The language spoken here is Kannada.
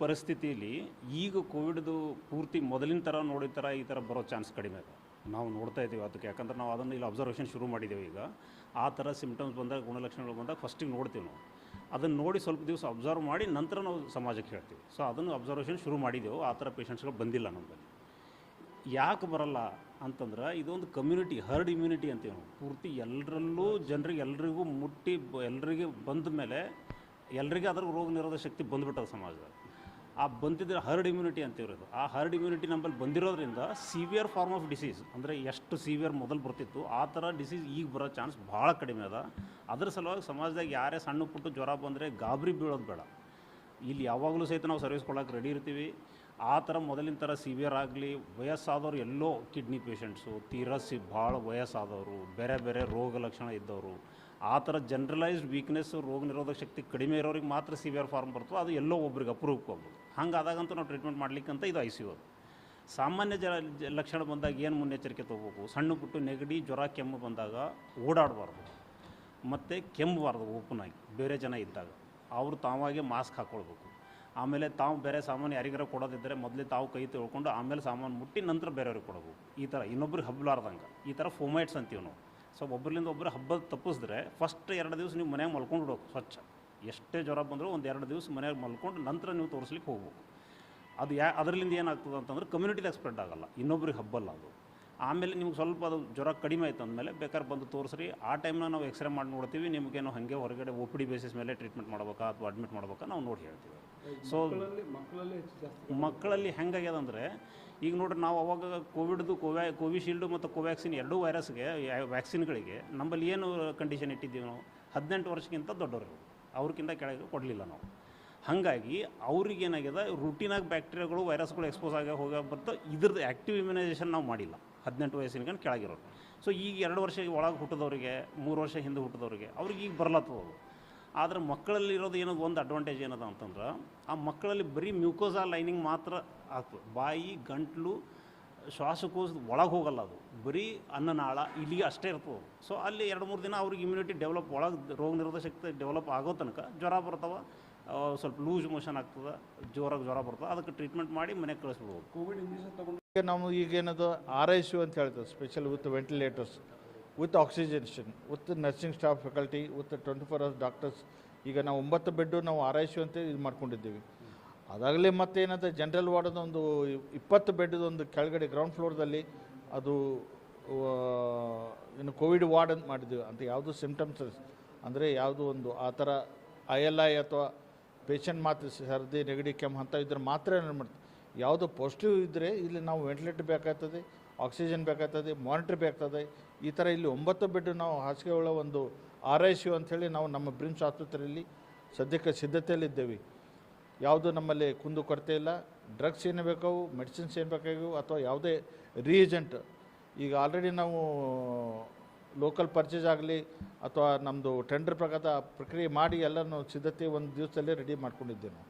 ಪರಿಸ್ಥಿತಿಯಲ್ಲಿ ಈಗ ಕೋವಿಡ್ದು ಪೂರ್ತಿ ಮೊದಲಿನ ಥರ ನೋಡಿದ ಥರ ಈ ಥರ ಬರೋ ಚಾನ್ಸ್ ಕಡಿಮೆ ಇದೆ. ನಾವು ನೋಡ್ತಾ ಇದ್ದೀವಿ ಅದಕ್ಕೆ, ಯಾಕಂದ್ರೆ ನಾವು ಅದನ್ನು ಇಲ್ಲಿ ಅಬ್ಸರ್ವೇಷನ್ ಶುರು ಮಾಡಿದ್ದೇವೆ ಈಗ. ಆ ಥರ ಸಿಮ್ಟಮ್ಸ್ ಬಂದಾಗ, ಗುಣಲಕ್ಷಣಗಳು ಬಂದಾಗ ಫಸ್ಟಿಗೆ ನೋಡ್ತೀವಿ ನಾವು. ಅದನ್ನು ನೋಡಿ ಸ್ವಲ್ಪ ದಿವಸ ಅಬ್ಸರ್ವ್ ಮಾಡಿ ನಂತರ ನಾವು ಸಮಾಜಕ್ಕೆ ಹೇಳ್ತೀವಿ. ಸೊ ಅದನ್ನು ಅಬ್ಸರ್ವೇಷನ್ ಶುರು ಮಾಡಿದ್ದೆವು. ಆ ಥರ ಪೇಷಂಟ್ಸ್ಗಳು ಬಂದಿಲ್ಲ ನಮ್ಮಲ್ಲಿ ಯಾಕೆ ಬರಲ್ಲ ಅಂತಂದ್ರೆ, ಇದೊಂದು ಕಮ್ಯುನಿಟಿ ಹರ್ಡ್ ಇಮ್ಯುನಿಟಿ ಅಂತೀವಿ ನಾವು. ಪೂರ್ತಿ ಎಲ್ಲರಲ್ಲೂ ಜನರಿಗೆ ಎಲ್ಲರಿಗೂ ಮುಟ್ಟಿ ಎಲ್ಲರಿಗೆ ಬಂದ ಮೇಲೆ ಎಲ್ರಿಗೆ ಅದ್ರ ರೋಗ ನಿರೋಧಕ ಶಕ್ತಿ ಬಂದ್ಬಿಟ್ಟದ ಸಮಾಜದಾಗ ಆ ಬಂದಿದ್ರೆ ಹರ್ಡ್ ಇಮ್ಯುನಿಟಿ ಅಂತಿರೋದು ಆ ಹರ್ಡ್ ಇಮ್ಯುನಿಟಿ ನಂಬಲ್ಲಿ ಬಂದಿರೋದ್ರಿಂದ ಸಿವಿಯರ್ ಫಾರ್ಮ್ ಆಫ್ ಡಿಸೀಸ್ ಅಂದರೆ ಎಷ್ಟು ಸಿವಿಯರ್ ಮೊದಲು ಬರ್ತಿತ್ತು, ಆ ಥರ ಡಿಸೀಸ್ ಈಗ ಬರೋ ಚಾನ್ಸ್ ಭಾಳ ಕಡಿಮೆ ಅದ. ಅದ್ರ ಸಲುವಾಗಿ ಸಮಾಜದಾಗ ಯಾರೇ ಸಣ್ಣ ಪುಟ್ಟ ಜ್ವರ ಬಂದರೆ ಗಾಬರಿ ಬೀಳೋದು ಬೇಡ. ಇಲ್ಲಿ ಯಾವಾಗಲೂ ಸಹಿತ ನಾವು ಸರ್ವಿಸ್ ಕೊಡೋಕೆ ರೆಡಿ ಇರ್ತೀವಿ. ಆ ಥರ ಮೊದಲಿನ ಥರ ಸಿವಿಯರ್ ಆಗಲಿ, ವಯಸ್ಸಾದವರು ಎಲ್ಲೋ ಕಿಡ್ನಿ ಪೇಷಂಟ್ಸು ತೀರಸ್ ಭಾಳ ವಯಸ್ಸಾದವರು, ಬೇರೆ ಬೇರೆ ರೋಗ ಲಕ್ಷಣ ಇದ್ದವರು, ಆ ಥರ ಜನ್ರಲೈಸ್ಡ್ ವೀಕ್ನೆಸ್ಸು ರೋಗ ನಿರೋಧಕ ಶಕ್ತಿ ಕಡಿಮೆ ಇರೋರಿಗೆ ಮಾತ್ರ ಸಿವಿಯರ್ ಫಾರ್ಮ್ ಬರ್ತದೆ. ಅದು ಎಲ್ಲೋ ಒಬ್ರಿಗೆ ಅಪ್ರೂವ್ಗೆ ಹೋಗ್ಬೋದು. ಹಂಗಾದಾಗಂತೂ ನಾವು ಟ್ರೀಟ್ಮೆಂಟ್ ಮಾಡ್ಲಿಕ್ಕಂತ ಇದು ಐ ಸಿ ಯು ಸಾಮಾನ್ಯ ಜ- ಲಕ್ಷಣ ಬಂದಾಗ ಏನು ಮುನ್ನೆಚ್ಚರಿಕೆ ತೊಗೋಬೇಕು? ಸಣ್ಣ ಪುಟ್ಟು ನೆಗಡಿ, ಜ್ವರ, ಕೆಮ್ಮು ಬಂದಾಗ ಓಡಾಡಬಾರ್ದು. ಮತ್ತು ಕೆಮ್ಮಬಾರ್ದು ಓಪನ್ ಆಗಿ, ಬೇರೆ ಜನ ಇದ್ದಾಗ. ಅವರು ತಾವಾಗೆ ಮಾಸ್ಕ್ ಹಾಕ್ಕೊಳ್ಬೇಕು ಆಮೇಲೆ ತಾವು ಬೇರೆ ಸಾಮಾನು ಯಾರಿಗಾರ ಕೊಡೋದಿದ್ದರೆ ಮೊದಲೇ ತಾವು ಕೈ ತೊಳ್ಕೊಂಡು ಆಮೇಲೆ ಸಾಮಾನು ಮುಟ್ಟಿ ನಂತರ ಬೇರೆಯವ್ರಿಗೆ ಕೊಡಬೇಕು ಈ ಥರ ಇನ್ನೊಬ್ರಿಗೆ ಹಬ್ಬಲಾರ್ದಂಗೆ ಈ ಥರ ಫೋಮೈಟ್ಸ್ ಅಂತೀವಿ ನಾವು. ಸೊ ಒಬ್ಬರಿಂದ ಒಬ್ಬರು ಹಬ್ಬ ತಪ್ಪಿಸಿದ್ರೆ ಫಸ್ಟ್ ಎರಡು ದಿವಸ ನೀವು ಮನ್ಯಾಗ ಮಲ್ಕೊಂಡು ಸ್ವಚ್ಛ. ಎಷ್ಟೇ ಜ್ವರ ಬಂದರೂ ಒಂದು ಎರಡು ದಿವಸ ಮನೆಯಾಗ ಮಲ್ಕೊಂಡು ನಂತರ ನೀವು ತೋರಿಸ್ಲಿಕ್ಕೆ ಹೋಗ್ಬೇಕು. ಅದು ಯಾ ಅದರಿಂದ ಏನಾಗ್ತದೆ ಅಂತಂದ್ರೆ ಕಮ್ಯುನಿಟಿದಾಗ ಸ್ಪ್ರೆಡ್ ಆಗಲ್ಲ. ಇನ್ನೊಬ್ರಿಗೆ ಹಬ್ಬಲ್ಲ ಅದು. ಆಮೇಲೆ ನಿಮ್ಗೆ ಸ್ವಲ್ಪ ಅದು ಜ್ವರ ಕಡಿಮೆ ಆಯ್ತು ಅಂದಮೇಲೆ ಬೇಕಾದ್ರೆ ಬಂದು ತೋರಿಸ್ರಿ. ಆ ಟೈಮ್ನ ನಾವು ಎಕ್ಸ್ರೇ ಮಾಡಿ ನೋಡ್ತೀವಿ ನಿಮಗೇನು ಹಾಗೆ ಹೊರಗಡೆ ಒ ಪಿ ಡಿ ಬೇಸಿಸ್ ಮೇಲೆ ಟ್ರೀಟ್ಮೆಂಟ್ ಮಾಡ್ಬೇಕಾ ಅಥವಾ ಅಡ್ಮಿಟ್ ಮಾಡ್ಬೇಕಾ ನಾವು ನೋಡಿ ಹೇಳ್ತೀವಿ. ಸೊ ಮಕ್ಕಳಲ್ಲಿ ಹೆಂಗಾಗ್ಯದ ಅಂದರೆ ಈಗ ನೋಡ್ರಿ ನಾವು ಅವಾಗ ಕೋವಿಡ್ದು ಕೋವ್ಯಾ ಕೋವಿಶೀಲ್ಡು ಮತ್ತು ಕೋವ್ಯಾಕ್ಸಿನ್ ಎರಡೂ ವೈರಸ್ಗೆ ವ್ಯಾಕ್ಸಿನ್ಗಳಿಗೆ ನಮ್ಮಲ್ಲಿ ಏನು ಕಂಡೀಷನ್ ಇಟ್ಟಿದ್ದೀವಿ ನಾವು? ಹದಿನೆಂಟು ವರ್ಷಕ್ಕಿಂತ ದೊಡ್ಡವರು ಅವ್ರಿಗಿಂತ ಕೆಳಗೆ ಕೊಡಲಿಲ್ಲ ನಾವು. ಹಾಗಾಗಿ ಅವ್ರಿಗೆ ಏನಾಗಿದೆ ರೂಟೀನಾಗಿ ಬ್ಯಾಕ್ಟೀರಿಯಾಗಳು ವೈರಸ್ಗಳು ಎಕ್ಸ್ಪೋಸ್ ಆಗಿ ಹೋಗಿ ಬರ್ತಾ ಇದ್ರದ್ದು ಆ್ಯಕ್ಟಿವ್ ಇಮ್ಯುನೈಸೇಷನ್ ನಾವು ಮಾಡಿಲ್ಲ. ಹದಿನೆಂಟು ವಯಸ್ಸಿನ ಕೆಳಗಿರೋರು. ಸೊ ಈಗ ಎರಡು ವರ್ಷ ಒಳಗೆ ಹುಟ್ಟಿದವ್ರಿಗೆ, ಮೂರು ವರ್ಷ ಹಿಂದೆ ಹುಟ್ಟಿದವ್ರಿಗೆ, ಅವ್ರಿಗೆ ಈಗ ಬರ್ಲತ್ತದ ಆದರೆ ಮಕ್ಕಳಲ್ಲಿ ಇರೋದು ಏನದು, ಒಂದು ಅಡ್ವಾಂಟೇಜ್ ಏನದ ಅಂತಂದ್ರೆ, ಆ ಮಕ್ಕಳಲ್ಲಿ ಬರೀ ಮ್ಯೂಕೋಸಾ ಲೈನಿಂಗ್ ಮಾತ್ರ ಆಗ್ತದೆ ಬಾಯಿ, ಗಂಟ್ಲು, ಶ್ವಾಸಕೋಶ ಒಳಗೆ ಹೋಗಲ್ಲ ಅದು. ಬರೀ ಅನ್ನನಾಳ ಇಲ್ಲಿಗೆ ಅಷ್ಟೇ ಇರ್ತದೆ ಸೊ ಅಲ್ಲಿ ಎರಡು ಮೂರು ದಿನ ಅವ್ರಿಗೆ ಇಮ್ಯುನಿಟಿ ಡೆವಲಪ್ ಒಳಗೆ ರೋಗ ನಿರೋಧಕ ಶಕ್ತಿ ಡೆವಲಪ್ ಆಗೋ ತನಕ ಜ್ವರ ಬರ್ತಾವೆ ಸ್ವಲ್ಪ ಲೂಸ್ ಮೋಷನ್ ಆಗ್ತದೆ ಜೋರಾಗಿ ಜ್ವರ ಬರ್ತದೆ ಅದಕ್ಕೆ ಟ್ರೀಟ್ಮೆಂಟ್ ಮಾಡಿ ಮನೆಗೆ ಕಳಿಸ್ಬೋದು ಕೋವಿಡ್ ಇಂಜೆಕ್ಷನ್ ತಗೊಂಡು ಈಗ ನಾವು ಈಗೇನದು ಆರ್ ಐ ಸಿ ಯು ಅಂತ ಹೇಳ್ತೇವೆ special with ventilators with oxygenation with nursing staff faculty with twenty four hours doctors ಈಗ ನಾವು ಒಂಬತ್ತು ಬೆಡ್ಡು ನಾವು ಆರ್ ಐ ಸಿ ಯು ಅಂತ ಇದು ಮಾಡ್ಕೊಂಡಿದ್ದೀವಿ. ಅದಾಗಲೇ ಮತ್ತೆ ಏನಂತ ಜನರಲ್ ವಾರ್ಡದ ಒಂದು ಇಪ್ಪತ್ತು ಬೆಡ್ದು ಒಂದು ಕೆಳಗಡೆ ಗ್ರೌಂಡ್ ಫ್ಲೋರ್ದಲ್ಲಿ ಅದು ಏನು ಕೋವಿಡ್ ವಾರ್ಡ್ ಅಂತ ಮಾಡಿದ್ದೀವಿ. ಅಂತ ಯಾವುದು ಸಿಂಪ್ಟಮ್ಸ್ ಅಂದರೆ ಯಾವುದು ಒಂದು ಆ ಥರ ಐ ಎಲ್ ಐ ಅಥವಾ ಪೇಷಂಟ್ ಮಾತ್ರ ಸರ್ದಿ, ನೆಗಡಿ, ಕೆಮ್ಮು ಅಂತ ಇದ್ರೆ ಮಾತ್ರ ಏನು ಮಾಡ್ತೀವಿ ಯಾವುದು ಪಾಸಿಟಿವ್ ಇದ್ದರೆ ಇಲ್ಲಿ ನಾವು ವೆಂಟಿಲೇಟರ್ ಬೇಕಾಗ್ತದೆ ಆಕ್ಸಿಜನ್ ಬೇಕಾಗ್ತದೆ ಮಾನಿಟ್ರ್ ಬೇಕಾಗ್ತದೆ. ಈ ಥರ ಇಲ್ಲಿ ಒಂಬತ್ತು ಬೆಡ್ ನಾವು ಹಾಸಿಗೆಗಳ ಒಂದು ಆರ್ ಐ ಸಿ ಯು ಅಂಥೇಳಿ ನಾವು ನಮ್ಮ ಬ್ರಿಮ್ಸ್ ಆಸ್ಪತ್ರೆಯಲ್ಲಿ ಸದ್ಯಕ್ಕೆ ಸಿದ್ಧತೆಯಲ್ಲಿದ್ದೇವೆ. ಯಾವುದು ನಮ್ಮಲ್ಲಿ ಕುಂದು ಕೊರತೆ ಇಲ್ಲ. ಡ್ರಗ್ಸ್ ಏನು ಬೇಕಾವು ಮೆಡಿಸಿನ್ಸ್ ಏನು ಬೇಕಾಗಿವು ಅಥವಾ ಯಾವುದೇ ರೀಜೆಂಟ್ ಈಗ ಆಲ್ರೆಡಿ ನಾವು ಲೋಕಲ್ ಪರ್ಚೇಸ್ ಆಗಲಿ ಅಥವಾ ನಮ್ಮದು ಟೆಂಡರ್ ಪ್ರಕಾರ ಪ್ರಕ್ರಿಯೆ ಮಾಡಿ ಎಲ್ಲನೂ ಸಿದ್ಧತೆ ಒಂದು ದಿವಸದಲ್ಲೇ ರೆಡಿ ಮಾಡ್ಕೊಂಡಿದ್ದೆ ನಾವು